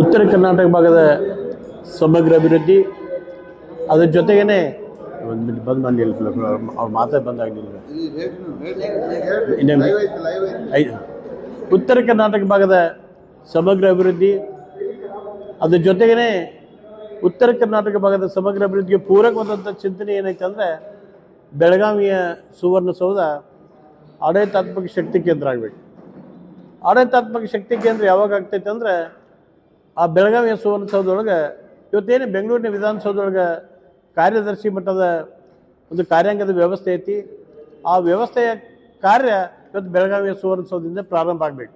ಉತ್ತರ ಕರ್ನಾಟಕ ಭಾಗದ ಸಮಗ್ರ ಅಭಿವೃದ್ಧಿ, ಅದ್ರ ಜೊತೆಗೇನೆ ಒಂದು ಮಿನಿಟ್ ಬಂದ್ ಮಾಡಿ ಅವ್ರು ಮಾತಾಡಿ ಉತ್ತರ ಕರ್ನಾಟಕ ಭಾಗದ ಸಮಗ್ರ ಅಭಿವೃದ್ಧಿ, ಅದ್ರ ಜೊತೆಗೇನೆ ಉತ್ತರ ಕರ್ನಾಟಕ ಭಾಗದ ಸಮಗ್ರ ಅಭಿವೃದ್ಧಿಗೆ ಪೂರಕವಾದಂಥ ಚಿಂತನೆ ಏನೈತೆ ಅಂದರೆ ಬೆಳಗಾವಿಯ ಸುವರ್ಣಸೌಧ ಆಡಳಿತಾತ್ಮಕ ಶಕ್ತಿ ಕೇಂದ್ರ ಆಗಬೇಕು. ಆಡಳಿತಾತ್ಮಕ ಶಕ್ತಿ ಕೇಂದ್ರ ಯಾವಾಗ ಆಗ್ತೈತೆ ಅಂದರೆ ಆ ಬೆಳಗಾವಿಯ ಸುವರ್ಣಸೌಧದೊಳಗೆ ಇವತ್ತೇನು ಬೆಂಗಳೂರಿನ ವಿಧಾನಸೌಧದೊಳಗೆ ಕಾರ್ಯದರ್ಶಿ ಮಟ್ಟದ ಒಂದು ಕಾರ್ಯಾಂಗದ ವ್ಯವಸ್ಥೆ ಐತಿ. ಆ ವ್ಯವಸ್ಥೆಯ ಕಾರ್ಯ ಇವತ್ತು ಬೆಳಗಾವಿಯ ಸುವರ್ಣಸೌಧದಿಂದ ಪ್ರಾರಂಭ ಆಗಬೇಕು.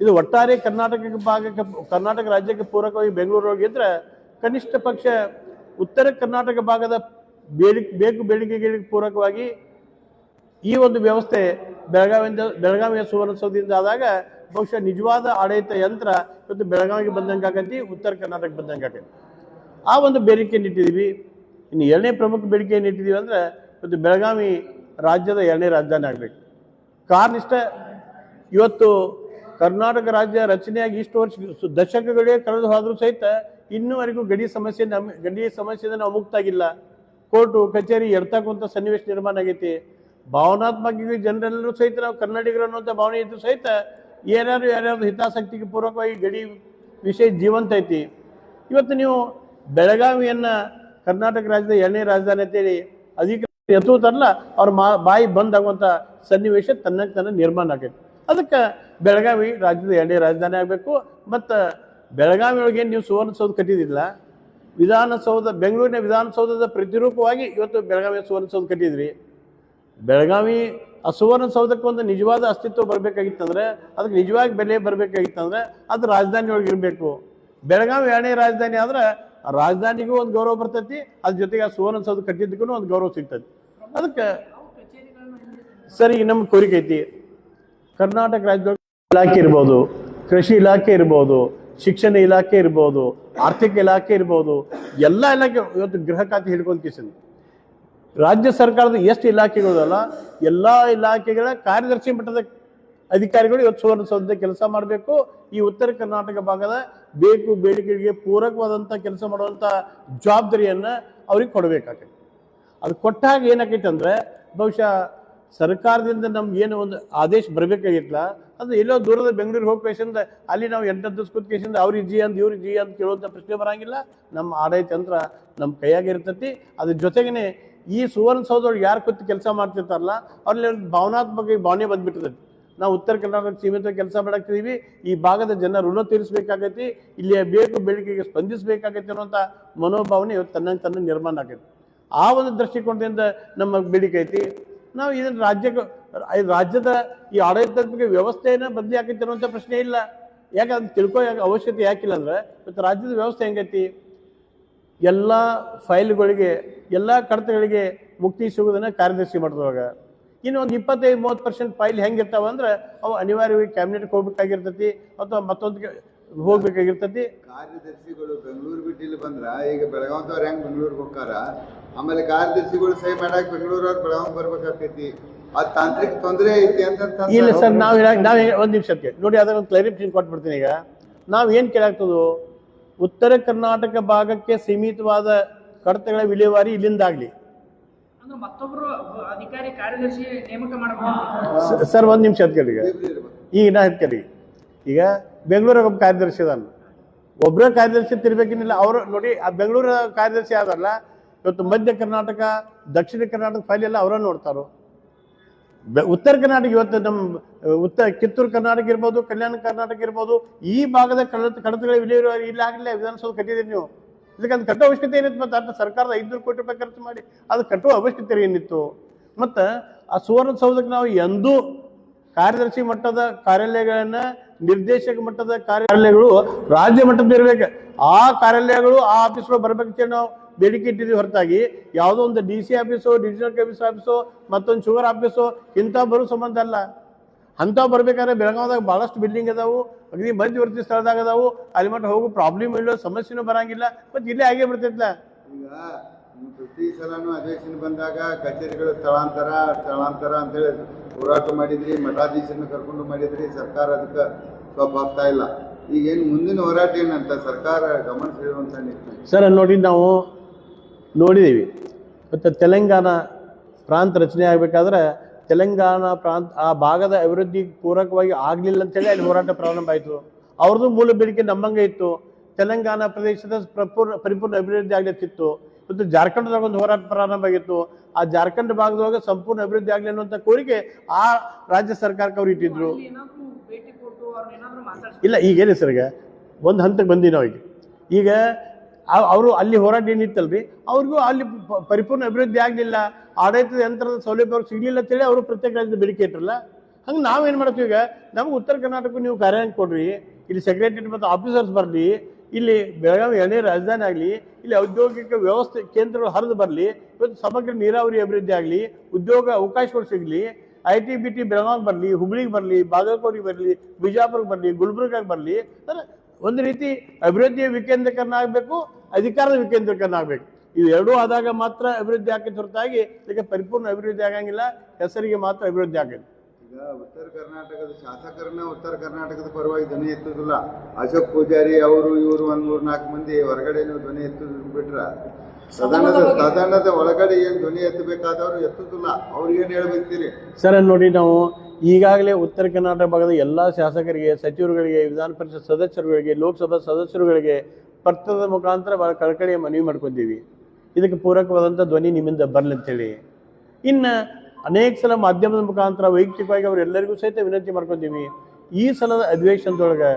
ಇದು ಒಟ್ಟಾರೆ ಕರ್ನಾಟಕ ಭಾಗಕ್ಕೆ ಕರ್ನಾಟಕ ರಾಜ್ಯಕ್ಕೆ ಪೂರಕವಾಗಿ ಬೆಂಗಳೂರೊಳಗಿದ್ದರೆ ಕನಿಷ್ಠ ಪಕ್ಷ ಉತ್ತರ ಕರ್ನಾಟಕ ಭಾಗದ ಬೇಡಿಕೆ ಬೇಕು ಬೇಡಿಕೆಗಳಿಗೆ ಪೂರಕವಾಗಿ ಈ ಒಂದು ವ್ಯವಸ್ಥೆ ಬೆಳಗಾವಿಯಿಂದ ಬೆಳಗಾವಿಯ ಸುವರ್ಣಸೌಧದಿಂದ ಆದಾಗ ಬಹುಶಃ ನಿಜವಾದ ಆಡಳಿತ ಯಂತ್ರ ಇವತ್ತು ಬೆಳಗಾವಿಗೆ ಬಂದಂಗೆ ಆಗೈತಿ ಉತ್ತರ ಕರ್ನಾಟಕ ಬಂದಂಗೆ ಆಗೈತಿ ಆ ಒಂದು ಬೇಡಿಕೆಯನ್ನು ಇಟ್ಟಿದ್ದೀವಿ. ಇನ್ನು ಎರಡನೇ ಪ್ರಮುಖ ಬೇಡಿಕೆಯನ್ನು ಇಟ್ಟಿದ್ದೀವಿ ಅಂದರೆ ಇವತ್ತು ಬೆಳಗಾವಿ ರಾಜ್ಯದ ಎರಡನೇ ರಾಜಧಾನಿ ಆಗಬೇಕು. ಕಾರಣ ಇಷ್ಟ ಇವತ್ತು ಕರ್ನಾಟಕ ರಾಜ್ಯ ರಚನೆಯಾಗಿ ಇಷ್ಟು ವರ್ಷ ದಶಕಗಳೇ ಕಳೆದು ಹೋದರೂ ಸಹಿತ ಇನ್ನೂವರೆಗೂ ಗಡಿ ಸಮಸ್ಯೆ ನಮ್ಮ ಗಡಿ ಸಮಸ್ಯೆಯಿಂದ ನಾವು ಮುಕ್ತಾಗಿಲ್ಲ. ಕೋರ್ಟು, ಕಚೇರಿ ಎಡ್ತಕ್ಕಂಥ ಸನ್ನಿವೇಶ ನಿರ್ಮಾಣ ಆಗೈತಿ. ಭಾವನಾತ್ಮಕ ಜನರೆಲ್ಲರೂ ಸಹಿತ ನಾವು ಕನ್ನಡಿಗರು ಅನ್ನುವಂಥ ಭಾವನೆ ಇದ್ದು ಸಹಿತ ಯಾರ್ಯಾರು ಯಾರ್ಯಾರು ಹಿತಾಸಕ್ತಿಗೆ ಪೂರ್ವಕವಾಗಿ ಗಡಿ ವಿಷಯ ಜೀವಂತ ಐತಿ. ಇವತ್ತು ನೀವು ಬೆಳಗಾವಿಯನ್ನು ಕರ್ನಾಟಕ ರಾಜ್ಯದ ಎರಡನೇ ರಾಜಧಾನಿ ಅಂತೇಳಿ ಅಧಿಕಾರ ಎತ್ತುವುದಲ್ಲ ಅವ್ರ ಮಾ, ಬಾಯಿ ಬಂದಾಗುವಂಥ ಸನ್ನಿವೇಶ ತನ್ನ ತನ್ನ ನಿರ್ಮಾಣ ಆಗೈತಿ. ಅದಕ್ಕೆ ಬೆಳಗಾವಿ ರಾಜ್ಯದ ಎರಡನೇ ರಾಜಧಾನಿ ಆಗಬೇಕು. ಮತ್ತು ಬೆಳಗಾವಿ ಒಳಗೆ ನೀವು ಸುವರ್ಣಸೌಧ ಕಟ್ಟಿದಿಲ್ಲ ವಿಧಾನಸೌಧ, ಬೆಂಗಳೂರಿನ ವಿಧಾನಸೌಧದ ಪ್ರತಿರೂಪವಾಗಿ ಇವತ್ತು ಬೆಳಗಾವಿಯ ಸುವರ್ಣಸೌಧ ಕಟ್ಟಿದ್ರಿ. ಬೆಳಗಾವಿ ಆ ಸುವರ್ಣಸೌಧಕ್ಕೆ ಒಂದು ನಿಜವಾದ ಅಸ್ತಿತ್ವ ಬರಬೇಕಾಗಿತ್ತಂದ್ರೆ, ಅದಕ್ಕೆ ನಿಜವಾಗಿ ಬೆಲೆ ಬರಬೇಕಾಗಿತ್ತಂದ್ರೆ, ಅದು ರಾಜಧಾನಿ ಒಳಗೆ ಇರಬೇಕು. ಬೆಳಗಾವಿ ಎರಡನೇ ರಾಜಧಾನಿ ಆದ್ರೆ ರಾಜಧಾನಿಗೂ ಒಂದು ಗೌರವ ಬರ್ತೈತಿ, ಅದ್ರ ಜೊತೆಗೆ ಆ ಸುವರ್ಣಸೌಧ ಕಟ್ಟಿದ್ದಕ್ಕೂ ಒಂದು ಗೌರವ ಸಿಗ್ತೈತಿ. ಅದಕ್ಕೆ ಸರಿ, ಈಗ ನಮ್ಮ ಕೋರಿಕೆ ಐತಿ. ಕರ್ನಾಟಕ ರಾಜ್ಯದೊಳಗೆ ಇಲಾಖೆ ಇರ್ಬೋದು, ಕೃಷಿ ಇಲಾಖೆ ಇರ್ಬೋದು, ಶಿಕ್ಷಣ ಇಲಾಖೆ ಇರ್ಬೋದು, ಆರ್ಥಿಕ ಇಲಾಖೆ ಇರ್ಬೋದು, ಎಲ್ಲ ಇಲಾಖೆ ಇವತ್ತು ಗೃಹ ಖಾತೆ ಹಿಡ್ಕೊಂಡು ರಾಜ್ಯ ಸರ್ಕಾರದ ಎಷ್ಟು ಇಲಾಖೆಗಳಲ್ಲ ಎಲ್ಲ ಇಲಾಖೆಗಳ ಕಾರ್ಯದರ್ಶಿ ಮಟ್ಟದ ಅಧಿಕಾರಿಗಳು ಇವತ್ತು ಸುವರ್ಣಸೌಧದ ಕೆಲಸ ಮಾಡಬೇಕು. ಈ ಉತ್ತರ ಕರ್ನಾಟಕ ಭಾಗದ ಬೇಕು ಬೇಡಿಕೆಗಳಿಗೆ ಪೂರಕವಾದಂಥ ಕೆಲಸ ಮಾಡುವಂಥ ಜವಾಬ್ದಾರಿಯನ್ನು ಅವ್ರಿಗೆ ಕೊಡಬೇಕಾಗತ್ತೆ. ಅದು ಕೊಟ್ಟಾಗ ಏನಾಗೈತೆ ಅಂದರೆ ಬಹುಶಃ ಸರ್ಕಾರದಿಂದ ನಮ್ಗೆ ಏನು ಒಂದು ಆದೇಶ ಬರಬೇಕಾಗಿತ್ತಲ್ಲ ಅದು ಎಲ್ಲೋ ದೂರದ ಬೆಂಗಳೂರಿಗೆ ಹೋಗಿ ಅಲ್ಲಿ ನಾವು ಎಂಟತ್ತು ದಿವಸ ಕೂತ್ ಅವ್ರಿಗೆ ಜಿ ಅಂತ ಇವ್ರಿಗೆ ಜಿ ಅಂತ ಕೇಳುವಂಥ ಪ್ರಶ್ನೆ ಬರಂಗಿಲ್ಲ. ನಮ್ಮ ಆಡಳಿತ ಯಂತ್ರ ನಮ್ಮ ಕೈಯಾಗ ಇರ್ತೈತಿ. ಅದ್ರ ಜೊತೆಗೇ ಈ ಸುವರ್ಣಸೌಧದೊಳಗೆ ಯಾರು ಕೂತು ಕೆಲಸ ಮಾಡ್ತಿರ್ತಾರಲ್ಲ, ಅವ್ರಲ್ಲಿ ಭಾವನಾತ್ಮಕ ಭಾವನೆ ಬಂದ್ಬಿಟ್ಟಿರ್ತೈತಿ. ನಾವು ಉತ್ತರ ಕರ್ನಾಟಕ ಸೀಮಿತ ಕೆಲಸ ಮಾಡಾಕ್ತಿದ್ದೀವಿ ಈ ಭಾಗದ ಜನ ಋಣ ತೀರಿಸಬೇಕಾಗೈತಿ. ಇಲ್ಲಿ ಬೇಕು ಬೇಡಿಕೆಗೆ ಸ್ಪಂದಿಸಬೇಕಾಗೈತಿ ಅನ್ನುವಂಥ ಮನೋಭಾವನೆ ತನ್ನಂಗೆ ತನ್ನ ನಿರ್ಮಾಣ ಆಗೈತಿ ಆ ಒಂದು ದೃಷ್ಟಿಕೋನದಿಂದ ನಮ್ಮ ಬೇಡಿಕೆ ಐತಿ. ನಾವು ಇದನ್ನು ರಾಜ್ಯಕ್ಕೆ ರಾಜ್ಯದ ಈ ಆಡಳಿತಾತ್ಮಕ ವ್ಯವಸ್ಥೆಯನ್ನ ಬದಲಿ ಹಾಕೈತಿ ಅನ್ನುವಂಥ ಪ್ರಶ್ನೆ ಇಲ್ಲ. ಯಾಕೆ ಅದನ್ನ ತಿಳ್ಕೋ ಯಾಕೆ ಅವಶ್ಯಕತೆ ಯಾಕಿಲ್ಲ ಅಂದ್ರೆ ಇವತ್ತು ರಾಜ್ಯದ ವ್ಯವಸ್ಥೆ ಹೆಂಗೈತಿ? ಎಲ್ಲ ಫೈಲ್ಗಳಿಗೆ, ಎಲ್ಲ ಕಡತಗಳಿಗೆ ಮುಕ್ತಿ ಸಿಗುವುದನ್ನು ಕಾರ್ಯದರ್ಶಿ ಮಾಡಿದವಾಗ ಇನ್ನು ಒಂದು ಇಪ್ಪತ್ತೈದು, ಮೂವತ್ತು ಪರ್ಸೆಂಟ್ ಫೈಲ್ ಹೆಂಗಿರ್ತಾವ ಅಂದ್ರೆ, ಅವು ಅನಿವಾರ್ಯವಾಗಿ ಕ್ಯಾಬಿನೆಟ್ಗೆ ಹೋಗ್ಬೇಕಾಗಿರ್ತೈತಿ, ಅಥವಾ ಮತ್ತೊಂದು ಹೋಗ್ಬೇಕಾಗಿರ್ತೈತಿ. ಕಾರ್ಯದರ್ಶಿಗಳು ಬೆಂಗಳೂರು ಬಿಟ್ಟು ಇಲ್ಲಿ ಬಂದ್ರ, ಈಗ ಬೆಳಗಾವ್ದವ್ರು ಹೆಂಗ್ ಬೆಂಗಳೂರಿಗೆ ಹೋಗ್ತಾರ, ಆಮೇಲೆ ಕಾರ್ಯದರ್ಶಿಗಳು ಸಹಿ ಮಾಡಕ್ ಬೆಂಗಳೂರವ್ರು ಬೆಳಗಾವ್ ಬರ್ಬೇಕಾಗ್ತೈತಿ. ತಾಂತ್ರಿಕ ತೊಂದರೆ ಐತಿ ಅಂತ ಇಲ್ಲ ಸರ್ ನಾವು ನಾವು ಒಂದು ನಿಮಿಷಕ್ಕೆ ನೋಡಿ ಅದನ್ನ ಒಂದು ಕ್ಲಾರಿಫಿಕೇಶನ್ ಕೊಟ್ಬಿಡ್ತೀನಿ ಈಗ. ನಾವು ಏನು ಕೇಳಾಗ್ತದೋ ಉತ್ತರ ಕರ್ನಾಟಕ ಭಾಗಕ್ಕೆ ಸೀಮಿತವಾದ ಕಡತಗಳ ವಿಲೇವಾರಿ ಇಲ್ಲಿಂದಾಗಲಿ. ಅಂದ್ರೆ ಮತ್ತೊಬ್ರು ಅಧಿಕಾರಿ ಕಾರ್ಯದರ್ಶಿ ನೇಮಕ ಮಾಡಬಹುದು ಸರ್ ಒಂದು ನಿಮಿಷ ಕೇಳಿ ಈಗ. ಈಗ ನಾ ಹೇಳ್ತೀನಿ ಈಗ ಬೆಂಗಳೂರಾಗ ಒಬ್ಬ ಕಾರ್ಯದರ್ಶಿ ಅದಾನ ಒಬ್ಬರ ಕಾರ್ಯದರ್ಶಿ ತಿರ್ಬೇಕೇನಿಲ್ಲ ಅವರು ನೋಡಿ ಆ ಬೆಂಗಳೂರ ಕಾರ್ಯದರ್ಶಿ ಆದಲ್ಲ ಇವತ್ತು ಮಧ್ಯ ಕರ್ನಾಟಕ ದಕ್ಷಿಣ ಕರ್ನಾಟಕ ಫೈಲ್ ಎಲ್ಲ ಅವರ ನೋಡ್ತಾರೋ ಉತ್ತರ ಕರ್ನಾಟಕ ಇವತ್ತು ನಮ್ಮ ಉತ್ತರ ಕಿತ್ತೂರು ಕರ್ನಾಟಕ ಇರ್ಬೋದು, ಕಲ್ಯಾಣ ಕರ್ನಾಟಕ ಇರ್ಬೋದು, ಈ ಭಾಗದ ಕಡತ ಕಡತಗಳ ವಿಲೇವಾರಿ ಇಲ್ಲ ಆಗಲಿಲ್ಲ ವಿಧಾನಸೌಧ ಕಟ್ಟಿದ್ದೀರಿ ನೀವು. ಇದಕ್ಕೆ ಅದು ಕಟ್ಟೋ ಅವಶ್ಯಕತೆ ಏನಿತ್ತು ಮತ್ತು ಅರ್ಥ ಸರ್ಕಾರದ ಐದುನೂರು ಕೋಟಿ ರೂಪಾಯಿ ಖರ್ಚು ಮಾಡಿ ಅದು ಕಟ್ಟುವ ಅವಶ್ಯಕತೆ ಏನಿತ್ತು? ಮತ್ತು ಆ ಸುವರ್ಣಸೌಧಕ್ಕೆ ನಾವು ಎಂದೂ ಕಾರ್ಯದರ್ಶಿ ಮಟ್ಟದ ಕಾರ್ಯಾಲಯಗಳನ್ನು, ನಿರ್ದೇಶಕ ಮಟ್ಟದ ಕಾರ್ಯಾಲಯಗಳು, ರಾಜ್ಯ ಮಟ್ಟದಲ್ಲಿ ಇರಬೇಕು. ಆ ಕಾರ್ಯಾಲಯಗಳು, ಆ ಆಫೀಸ್ಗಳು ಬರಬೇಕಂತೇಳಿ ನಾವು ಬೇಡಿಕೆ ಇಟ್ಟಿದ್ದೀವಿ ಹೊರತಾಗಿ ಯಾವುದೋ ಒಂದು D C office divisional commission office ಮತ್ತೊಂದು ಶುಗರ್ ಆಫೀಸು ಇಂಥ ಬರೋ ಸಂಬಂಧ ಅಲ್ಲ. ಅಂಥವು ಬರ್ಬೇಕಾದ್ರೆ ಬೆಳಗಾವದಾಗ ಭಾಳಷ್ಟು ಬಿಲ್ಡಿಂಗ್ ಅದಾವು ಅಗ್ನಿ ಮಧ್ಯವರ್ತಿ ಸ್ಥಳದಾಗ ಅದಾವು ಅಲ್ಲಿ ಮಟ್ಟ ಹೋಗೋ ಪ್ರಾಬ್ಲಮ್ ಇಲ್ಲ ಸಮಸ್ಯೆನೂ ಬರಂಗಿಲ್ಲ ಮತ್ತು ಇಲ್ಲೇ ಆಗೇ ಬರ್ತೈತಲ್ಲ ಈಗ ಪ್ರತಿ ಸಲನು ಅಧ್ಯಕ್ಷನ ಬಂದಾಗ ಕಚೇರಿಗಳು ಸ್ಥಳಾಂತರ ಸ್ಥಳಾಂತರ ಅಂತೇಳಿ ಹೋರಾಟ ಮಾಡಿದ್ರಿ ಮಠಾಧೀಶನ ಕರ್ಕೊಂಡು ಮಾಡಿದ್ರಿ ಸರ್ಕಾರ ಅದಕ್ಕೆ ಸ್ವಲ್ಪ ಆಗ್ತಾ ಇಲ್ಲ. ಈಗೇನು ಮುಂದಿನ ಹೋರಾಟ ಏನಂತ ಸರ್ಕಾರ ಗಮನ ಸೆಳೆಯುವಂತ ನಿಟ್ಟಿನಲ್ಲಿ. ಸರ್ ನೋಡಿ ನಾವು ನೋಡಿದ್ದೀವಿ. ಮತ್ತು ತೆಲಂಗಾಣ ಪ್ರಾಂತ ರಚನೆ ಆಗಬೇಕಾದ್ರೆ ತೆಲಂಗಾಣ ಪ್ರಾಂತ ಆ ಭಾಗದ ಅಭಿವೃದ್ಧಿ ಪೂರಕವಾಗಿ ಆಗಲಿಲ್ಲ ಅಂತೇಳಿ ಅಲ್ಲಿ ಹೋರಾಟ ಪ್ರಾರಂಭ ಆಯಿತು. ಅವ್ರದ್ದು ಮೂಲ ಬೇಡಿಕೆ ನಮ್ಮಂಗೆ ಇತ್ತು. ತೆಲಂಗಾಣ ಪ್ರದೇಶದ ಪ್ರಪೂರ್ಣ ಪರಿಪೂರ್ಣ ಅಭಿವೃದ್ಧಿ ಆಗ್ಲತ್ತಿತ್ತು ಮತ್ತು ಜಾರ್ಖಂಡ್ದಾಗ ಒಂದು ಹೋರಾಟ ಪ್ರಾರಂಭ ಆಗಿತ್ತು. ಆ ಜಾರ್ಖಂಡ್ ಭಾಗದೊಳಗೆ ಸಂಪೂರ್ಣ ಅಭಿವೃದ್ಧಿ ಆಗಲಿ ಅನ್ನುವಂಥ ಕೋರಿಕೆ ಆ ರಾಜ್ಯ ಸರ್ಕಾರಕ್ಕೆ ಅವ್ರು ಇಟ್ಟಿದ್ರು. ಇಲ್ಲ ಈಗೇನು ಸರ್ ಈಗ. ಒಂದು ಹಂತಕ್ಕೆ ಬಂದಿ ನಾವು ಈಗ ಈಗ ಅವರು ಅಲ್ಲಿ ಹೋರಾಟ ಏನಿತ್ತಲ್ರಿ? ಅವ್ರಿಗೂ ಅಲ್ಲಿ ಪರಿಪೂರ್ಣ ಅಭಿವೃದ್ಧಿ ಆಗಲಿಲ್ಲ. ಆಡಳಿತ ಯಂತ್ರದ ಸೌಲಭ್ಯ ಅವ್ರಿಗೆ ಸಿಗಲಿಲ್ಲ ಅಂತೇಳಿ ಅವರು ಪ್ರತ್ಯೇಕ ರಾಜ್ಯದ ಬೇಡಿಕೆ ಇಟ್ಟಿರಲ್ಲ ಹಂಗೆ ನಾವೇನು ಮಾಡ್ತೀವಿ ಈಗ? ನಮ್ಗೆ ಉತ್ತರ ಕರ್ನಾಟಕ ನೀವು ಕಾರ್ಯಾಂಗ ಕೊಡ್ರಿ. ಇಲ್ಲಿ ಸೆಕ್ರೆಟರಿ ಮತ್ತು ಆಫೀಸರ್ಸ್ ಬರಲಿ. ಇಲ್ಲಿ ಬೆಳಗಾವಿ ಎಣ್ಣೆ ರಾಜಧಾನಿ ಆಗಲಿ. ಇಲ್ಲಿ ಔದ್ಯೋಗಿಕ ವ್ಯವಸ್ಥೆ ಕೇಂದ್ರಗಳು ಹರಿದು ಬರಲಿ. ಇವತ್ತು ಸಮಗ್ರ ನೀರಾವರಿ ಅಭಿವೃದ್ಧಿ ಆಗಲಿ. ಉದ್ಯೋಗ ಅವಕಾಶಗಳು ಸಿಗಲಿ. I T B T Belagavi ಬರಲಿ. ಹುಬ್ಳಿಗೆ ಬರಲಿ. ಬಾಗಲಕೋಟೆಗೆ ಬರಲಿ. ಬಿಜಾಪುರ್ಗೆ ಬರಲಿ. ಗುಲ್ಬರ್ಗಾಗೆ ಬರಲಿ. ಅಂದ್ರೆ ಒಂದು ರೀತಿ ಅಭಿವೃದ್ಧಿಯ ವಿಕೇಂದ್ರೀಕರಣ ಆಗಬೇಕು ಅಧಿಕಾರದ ವಿಕೇಂದ್ರೀಕರಣ ಆಗಬೇಕು ಇವು ಎರಡೂ ಆದಾಗ ಮಾತ್ರ ಅಭಿವೃದ್ಧಿ ಆಕೈತೆ ಹೊರತಾಗಿ ಇದಕ್ಕೆ ಪರಿಪೂರ್ಣ ಅಭಿವೃದ್ಧಿ ಆಗಂಗಿಲ್ಲ ಹೆಸರಿಗೆ ಮಾತ್ರ ಅಭಿವೃದ್ಧಿ ಆಗೈತೆ ಈಗ ಉತ್ತರ ಕರ್ನಾಟಕದ ಶಾಸಕರನ್ನ ಉತ್ತರ ಕರ್ನಾಟಕದ ಪರವಾಗಿ ಧ್ವನಿ ಎತ್ತುದಿಲ್ಲ. ಅಶೋಕ್ ಪೂಜಾರಿ ಅವರು ಇವರು ಒಂದ್ ಮೂರ್ ನಾಲ್ಕು ಮಂದಿ ಹೊರಗಡೆ ನೀವು ಧ್ವನಿ ಎತ್ತುದ್ ಬಿಟ್ರ ಸದನದ ಸದನದ ಒಳಗಡೆ ಏನ್ ಧ್ವನಿ ಎತ್ತಬೇಕಾದವರು ಎತ್ತುದಿಲ್ಲ. ಅವ್ರಿಗೇನ್ ಹೇಳ್ಬೇಕ್ತೀರಿ ಸರ್ ನೋಡಿ ನಾವು ಈಗಾಗಲೇ ಉತ್ತರ ಕರ್ನಾಟಕ ಭಾಗದ ಎಲ್ಲ ಶಾಸಕರಿಗೆ, ಸಚಿವರುಗಳಿಗೆ, ವಿಧಾನ ಪರಿಷತ್ ಸದಸ್ಯರುಗಳಿಗೆ, ಲೋಕಸಭಾ ಸದಸ್ಯರುಗಳಿಗೆ ಪತ್ರದ ಮುಖಾಂತರ ಭಾಳ ಕಳಕಳಿಯ ಮನವಿ ಮಾಡ್ಕೊತೀವಿ. ಇದಕ್ಕೆ ಪೂರಕವಾದಂಥ ಧ್ವನಿ ನಿಮ್ಮಿಂದ ಬರಲಿ ಅಂತೇಳಿ ಇನ್ನು ಅನೇಕ ಸಲ ಮಾಧ್ಯಮದ ಮುಖಾಂತರ ವೈಯಕ್ತಿಕವಾಗಿ ಅವರೆಲ್ಲರಿಗೂ ಸಹಿತ ವಿನಂತಿ ಮಾಡ್ಕೊತೀವಿ. ಈ ಸಲದ ಅಧಿವೇಶನದೊಳಗೆ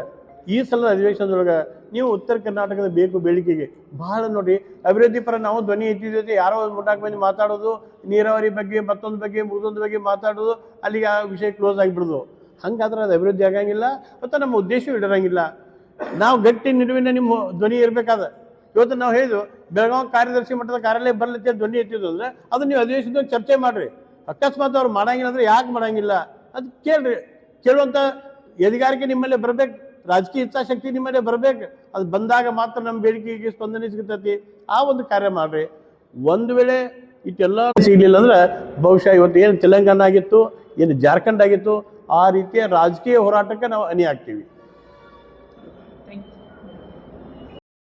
ಈ ಸಲದ ಅಧಿವೇಶನದೊಳಗೆ ನೀವು ಉತ್ತರ ಕರ್ನಾಟಕದ ಬೇಕು ಬೇಡಿಕೆಗೆ. ಬಹಳ ನೋಡಿ, ಅಭಿವೃದ್ಧಿ ಪರ ನಾವು ಧ್ವನಿ ಎತ್ತಿದ್ವಿ ಯಾರೋ ಒಂದು ಮುಟ್ಟಾಕ್ ಬಂದು ಮಾತಾಡೋದು, ನೀರಾವರಿ ಬಗ್ಗೆ, ಮತ್ತೊಂದು ಬಗ್ಗೆ ಮುಗಿದೊಂದು ಬಗ್ಗೆ ಮಾತಾಡೋದು, ಅಲ್ಲಿಗೆ ಆ ವಿಷಯ ಕ್ಲೋಸ್ ಆಗಿಬಿಡೋದು. ಹಂಗಾದ್ರೆ ಅದು ಅಭಿವೃದ್ಧಿ ಆಗಂಗಿಲ್ಲ, ಮತ್ತು ನಮ್ಮ ಉದ್ದೇಶ ಇಡರಂಗಿಲ್ಲ. ನಾವು ಗಟ್ಟಿ ನಿಲುವಿನ ನಿಮ್ಮ ಧ್ವನಿ ಇರಬೇಕಾದ. ಇವತ್ತು ನಾವು ಹೇಳಿದ್ವು, ಬೆಳಗಾವಿ ಕಾರ್ಯದರ್ಶಿ ಮಟ್ಟದ ಕಾರ್ಯಾಲಯ ಬರಲಿಕ್ಕೆ ಧ್ವನಿ ಎತ್ತಿದ್ದು ಅಂದರೆ ಅದು ನೀವು ಅಧಿವೇಶನದ ಚರ್ಚೆ ಮಾಡಿರಿ. ಅಕಸ್ಮಾತ್ ಅವ್ರು ಮಾಡಂಗಿಲ್ಲ ಅಂದ್ರೆ ಯಾಕೆ ಮಾಡಂಗಿಲ್ಲ? ಅದು ಕೇಳ್ರಿ. ಕೇಳುವಂಥ ಎದಿಗಾರಿಕೆ ನಿಮ್ಮಲ್ಲಿ ಬರ್ಬೇಕು. ರಾಜಕೀಯ ಇಚ್ಛಾಶಕ್ತಿ ನಿಮ್ಮಲ್ಲೇ ಬರಬೇಕು. ಅದು ಬಂದಾಗ ಮಾತ್ರ ನಮ್ಮ ಬೇಡಿಕೆಗೆ ಸ್ಪಂದನೆ ಸಿಗ್ತೈತಿ ಆ ಒಂದು ಕಾರ್ಯ ಮಾಡ್ರಿ. ಒಂದು ವೇಳೆ ಇಷ್ಟೆಲ್ಲ ಸಿಗಲಿಲ್ಲ ಅಂದ್ರೆ ಬಹುಶಃ ಇವತ್ತು ಏನು ತೆಲಂಗಾಣ ಆಗಿತ್ತು, ಏನು ಜಾರ್ಖಂಡ್ ಆಗಿತ್ತು, ಆ ರೀತಿಯ ರಾಜಕೀಯ ಹೋರಾಟಕ್ಕೆ ನಾವು ಅನಿ ಆಗ್ತೀವಿ.